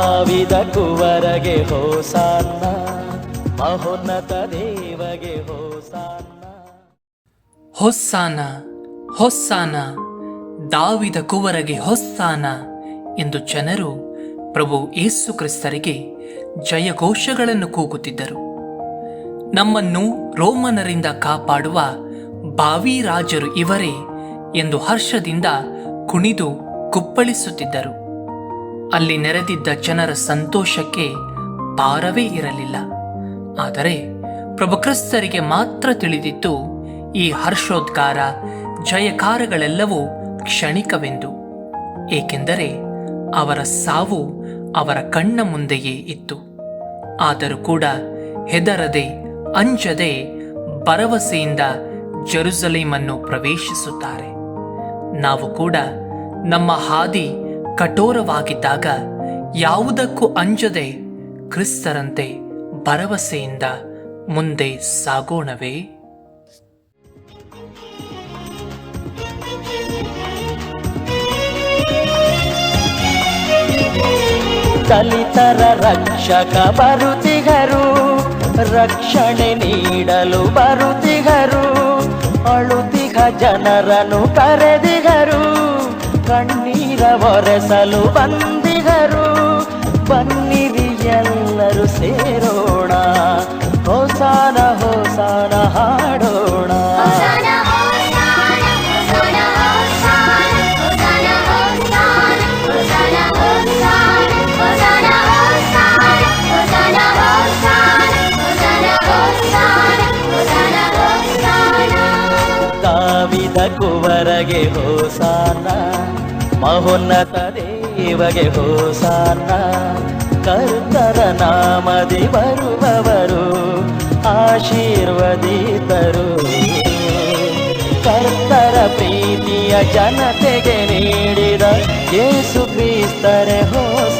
ದಾವಿದ ಕುವರಗೆ ಹೋಸಾನ್ನ, ಮಹೋನ್ನತ ದೇವಗೆ ಹೋಸಾನ್ನ. ಹೊಸ್ಸಾನ ಹೊಸ್ಸಾನ, ದಾವಿದ ಕುವರಗೆ ಹೊಸ್ಸಾನ ಎಂದು ಜನರು ಪ್ರಭು ಏಸು ಕ್ರಿಸ್ತರಿಗೆ ಜಯಘೋಷಗಳನ್ನು ಕೂಗುತ್ತಿದ್ದರು. ನಮ್ಮನ್ನು ರೋಮನರಿಂದ ಕಾಪಾಡುವ ಬಾವಿ ರಾಜರು ಇವರೇ ಎಂದು ಹರ್ಷದಿಂದ ಕುಣಿದು ಕುಪ್ಪಳಿಸುತ್ತಿದ್ದರು. ಅಲ್ಲಿ ನೆರೆದಿದ್ದ ಜನರ ಸಂತೋಷಕ್ಕೆ ಪಾರವೇ ಇರಲಿಲ್ಲ. ಆದರೆ ಪ್ರಭುಕ್ರಿಸ್ತರಿಗೆ ಮಾತ್ರ ತಿಳಿದಿತ್ತು ಈ ಹರ್ಷೋದ್ಗಾರ ಜಯಕಾರಗಳೆಲ್ಲವೂ ಕ್ಷಣಿಕವೆಂದು. ಏಕೆಂದರೆ ಅವರ ಸಾವು ಅವರ ಕಣ್ಣ ಮುಂದೆಯೇ ಇತ್ತು. ಆದರೂ ಕೂಡ ಹೆದರದೆ, ಅಂಜದೆ ಭರವಸೆಯಿಂದ ಜರುಸಲೇಮನ್ನು ಪ್ರವೇಶಿಸುತ್ತಾರೆ. ನಾವು ಕೂಡ ನಮ್ಮ ಹಾದಿ ಕಠೋರವಾಗಿದ್ದಾಗ ಯಾವುದಕ್ಕೂ ಅಂಜದೆ ಕ್ರಿಸ್ತರಂತೆ ಭರವಸೆಯಿಂದ ಮುಂದೆ ಸಾಗೋಣವೇ? ದಲಿತರ ರಕ್ಷಕ ಬರುತಿಗರು, ರಕ್ಷಣೆ ನೀಡಲು ಬರುತಿಗರು, ಅಳುತಿಗ ಜನರನ್ನು ಕರೆದಿ ಒರೆಸಲು ಬಂದಿಗರು ಬನ್ನಿರಿ ಎಲ್ಲರೂ ಸೇರೋಣ ಹೊಸಾನ ಹೊಸಾನ ಹಾಡೋಣ ಕುವರಗೆ ಹೋಸಾನ ಮಹೋನ್ನತ ದೇವಗೆ ಹೋಸಾನ. ಕರ್ತರ ನಾಮದಿ ಬರುವವರು ಆಶೀರ್ವದಿತರು. ಕರ್ತರ ಪ್ರೀತಿಯ ಜನತೆಗೆ ನೀಡಿದ ಯೇಸು ಕ್ರಿಸ್ತರೆ ಹೋಸಾನ